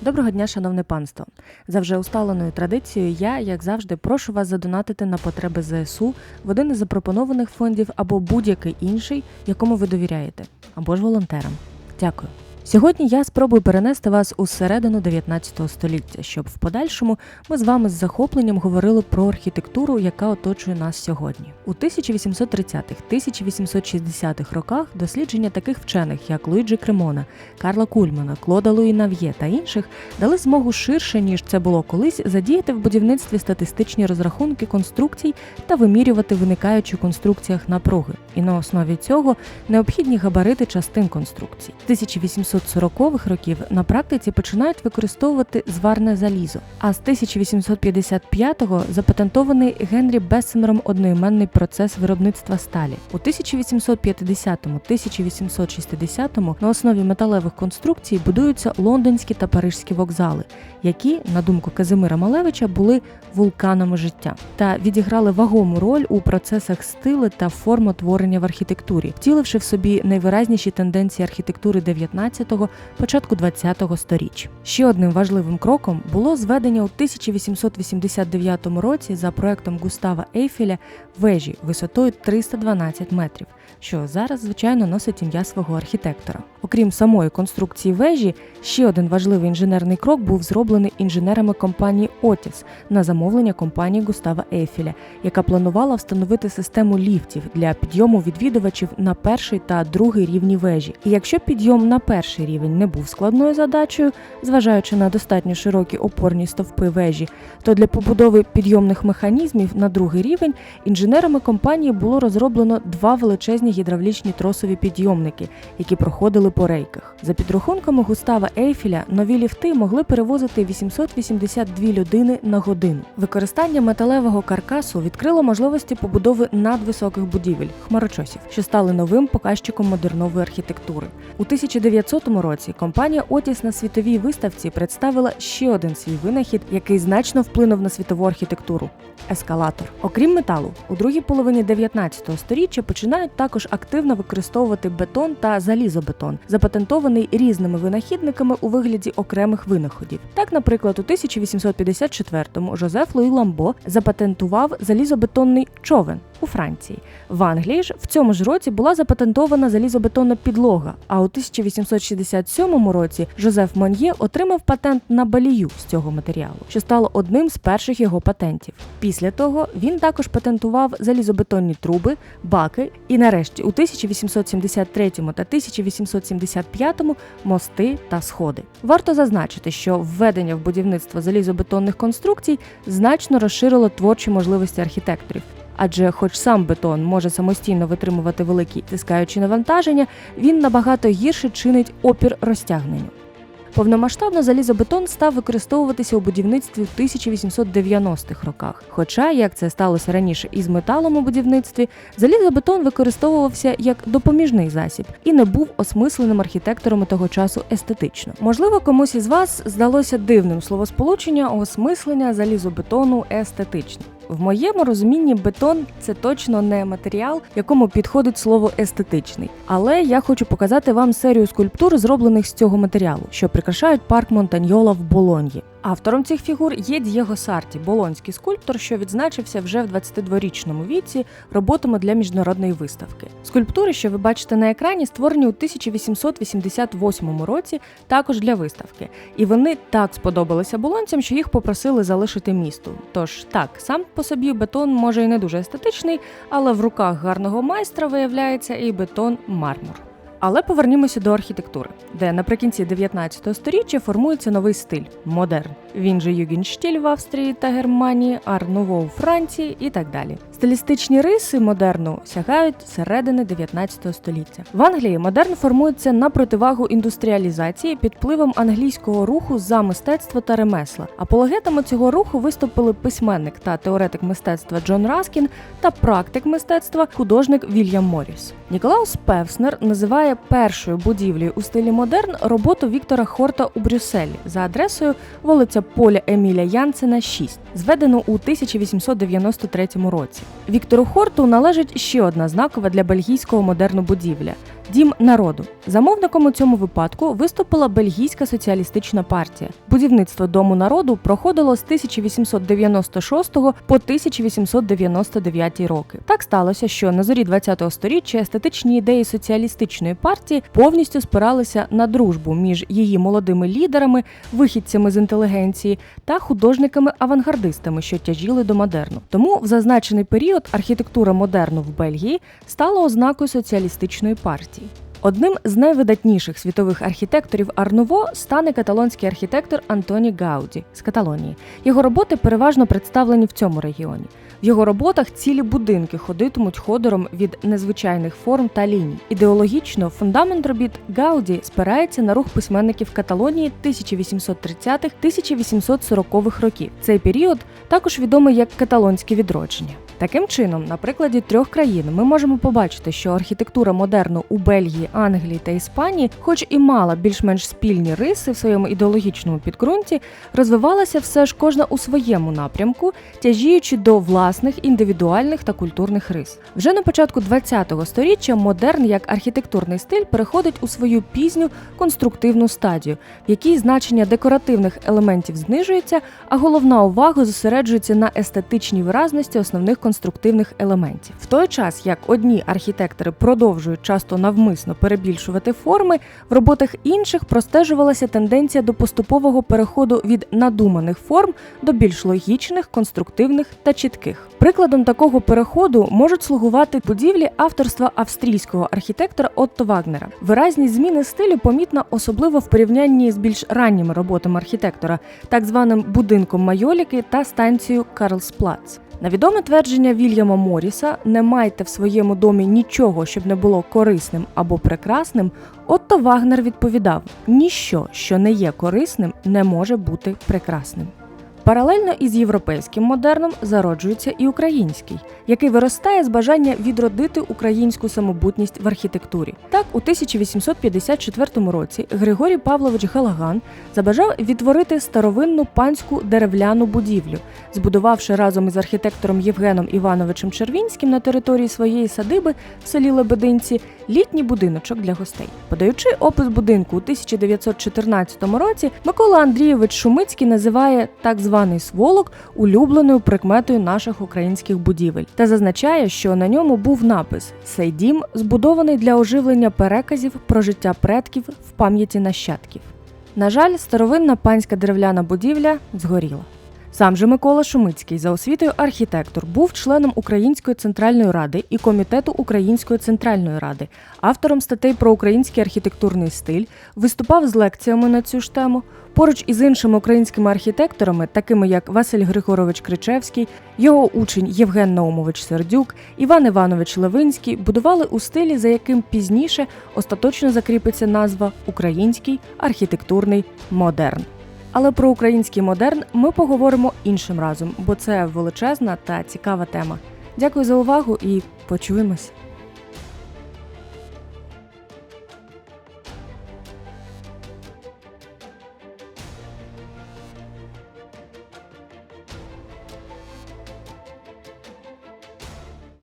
Доброго дня, шановне панство. За вже усталеною традицією, я, як завжди, прошу вас задонатити на потреби ЗСУ в один із запропонованих фондів або будь-який інший, якому ви довіряєте, або ж волонтерам. Дякую. Сьогодні я спробую перенести вас у середину 19 століття, щоб в подальшому ми з вами з захопленням говорили про архітектуру, яка оточує нас сьогодні. У 1830-1860-х роках дослідження таких вчених, як Луїджі Кремона, Карла Кульмана, Клода Луї Нав'є та інших, дали змогу ширше ніж це було колись, задіяти в будівництві статистичні розрахунки конструкцій та вимірювати виникаючі конструкціях напруги. І на основі цього необхідні габарити частин конструкцій. 1800 1940-х років на практиці починають використовувати зварне залізо, а з 1855-го запатентований Генрі Бессенером одноіменний процес виробництва сталі. У 1850-1860-му на основі металевих конструкцій будуються лондонські та парижські вокзали, які, на думку Казимира Малевича, були вулканами життя та відіграли вагому роль у процесах стили та формотворення в архітектурі, втіливши в собі найвиразніші тенденції архітектури 19 19-го, початку 20-го сторіч. Ще одним важливим кроком було зведення у 1889 році за проектом Густава Ейфеля вежі висотою 312 метрів, що зараз, звичайно, носить ім'я свого архітектора. Окрім самої конструкції вежі, ще один важливий інженерний крок був зроблений інженерами компанії Отіс на замовлення компанії Густава Ейфеля, яка планувала встановити систему ліфтів для підйому відвідувачів на перший та другий рівні вежі. І якщо підйом на перший рівень не був складною задачею, зважаючи на достатньо широкі опорні стовпи вежі, то для побудови підйомних механізмів на другий рівень інженерами компанії було розроблено два величезні гідравлічні тросові підйомники, які проходили по рейках. За підрахунками Густава Ейфеля, нові ліфти могли перевозити 882 людини на годину. Використання металевого каркасу відкрило можливості побудови надвисоких будівель хмарочосів, що стали новим показчиком модернової архітектури. У 1900 році компанія Отіс на світовій виставці представила ще один свій винахід, який значно вплинув на світову архітектуру ескалатор. Окрім металу, у другій половині 19 століття починають також активно використовувати бетон та залізобетон, запатентований різними винахідниками у вигляді окремих винаходів. Так, наприклад, у 1854-му Жозеф Луї Ламбо запатентував залізобетонний човен у Франції. В Англії ж в цьому ж році була запатентована залізобетонна підлога. А у 1867 році Жозеф Мон'є отримав патент на балію з цього матеріалу, що стало одним з перших його патентів. Після того він також патентував залізобетонні труби, баки і, нарешті, у 1873 та 1875 мости та сходи. Варто зазначити, що введення в будівництво залізобетонних конструкцій значно розширило творчі можливості архітекторів. Адже, хоч сам бетон може самостійно витримувати великі тискаючі навантаження, він набагато гірше чинить опір розтягненню. Повномасштабно залізобетон став використовуватися у будівництві в 1890-х роках. Хоча, як це сталося раніше із металом у будівництві, залізобетон використовувався як допоміжний засіб і не був осмисленим архітекторами того часу естетично. Можливо, комусь із вас здалося дивним словосполучення осмислення залізобетону естетично. В моєму розумінні бетон це точно не матеріал, якому підходить слово естетичний. Але я хочу показати вам серію скульптур, зроблених з цього матеріалу, що прикрашають парк Монтаньола в Болоньї. Автором цих фігур є Д'єго Сарті, болонський скульптор, що відзначився вже в 22-річному віці роботами для міжнародної виставки. Скульптури, що ви бачите на екрані, створені у 1888 році, також для виставки. І вони так сподобалися болонцям, що їх попросили залишити місту. Тож так, сам по собі бетон може і не дуже естетичний, але в руках гарного майстра виявляється і бетон мармур. Але повернімося до архітектури, де наприкінці 19 століття формується новий стиль модерн. Він же Югінштіль в Австрії та Германії, Ар-Нуво у Франції і так далі. Стилістичні риси модерну сягають середини 19 століття. В Англії модерн формується на противагу індустріалізації під впливом англійського руху за мистецтво та ремесла. Апологетами цього руху виступили письменник та теоретик мистецтва Джон Раскін та практик мистецтва художник Вільям Моріс. Ніколаус Певснер називає першою будівлею у стилі модерн роботу Віктора Хорта у Брюсселі за адресою вулиця Поля Еміля Янсена, 6, зведену у 1893 році. Віктору Хорту належить ще одна знакова для бельгійського модерну будівля Дім народу. Замовником у цьому випадку виступила бельгійська соціалістична партія. Будівництво дому народу проходило з 1896 по 1899 роки. Так сталося, що на зорі 20-го сторіччя естетичні ідеї соціалістичної партії повністю спиралися на дружбу між її молодими лідерами, вихідцями з інтелігенції та художниками-авангардистами, що тяжіли до модерну. Тому в зазначений період архітектура модерну в Бельгії стала ознакою соціалістичної партії. Одним з найвидатніших світових архітекторів Арнуво стане каталонський архітектор Антоні Гауді з Каталонії. Його роботи переважно представлені в цьому регіоні. В його роботах цілі будинки ходитимуть ходором від незвичайних форм та ліній. Ідеологічно фундамент робіт Гауді спирається на рух письменників Каталонії 1830-1840-х років. Цей період також відомий як каталонське відродження. Таким чином, на прикладі трьох країн ми можемо побачити, що архітектура модерну у Бельгії, Англії та Іспанії, хоч і мала більш-менш спільні риси в своєму ідеологічному підґрунті, розвивалася все ж кожна у своєму напрямку, тяжіючи до власних індивідуальних та культурних рис. Вже на початку ХХ століття модерн як архітектурний стиль переходить у свою пізню конструктивну стадію, в якій значення декоративних елементів знижується, а головна увага зосереджується на естетичній виразності основних конструктивних елементів. В той час як одні архітектори продовжують часто навмисно перебільшувати форми, в роботах інших простежувалася тенденція до поступового переходу від надуманих форм до більш логічних, конструктивних та чітких. Прикладом такого переходу можуть слугувати будівлі авторства австрійського архітектора Отто Вагнера. Виразність зміни стилю помітна особливо в порівнянні з більш ранніми роботами архітектора, так званим будинком Майоліки та станцією Карлсплац. На відоме твердження Вільяма Моріса не майте в своєму домі нічого, щоб не було корисним або прекрасним. Отто Вагнер відповідав: ніщо, що не є корисним, не може бути прекрасним. Паралельно із європейським модерном зароджується і український, який виростає з бажання відродити українську самобутність в архітектурі. Так, у 1854 році Григорій Павлович Галаган забажав відтворити старовинну панську деревляну будівлю, збудувавши разом із архітектором Євгеном Івановичем Червінським на території своєї садиби в селі Лебединці літній будиночок для гостей. Подаючи опис будинку у 1914 році, Микола Андрійович Шумицький називає так званий сволок улюбленою прикметою наших українських будівель та зазначає, що на ньому був напис Цей дім збудований для оживлення переказів про життя предків в пам'яті нащадків. На жаль, старовинна панська деревляна будівля згоріла. Сам же Микола Шумицький за освітою архітектор був членом Української центральної ради і комітету Української центральної ради, автором статей про український архітектурний стиль, виступав з лекціями на цю ж тему. Поруч із іншими українськими архітекторами, такими як Василь Григорович Кричевський, його учень Євген Наумович Сердюк, Іван Іванович Левинський, будували у стилі, за яким пізніше остаточно закріпиться назва Український архітектурний модерн. Але про український модерн ми поговоримо іншим разом, бо це величезна та цікава тема. Дякую за увагу і почуємось.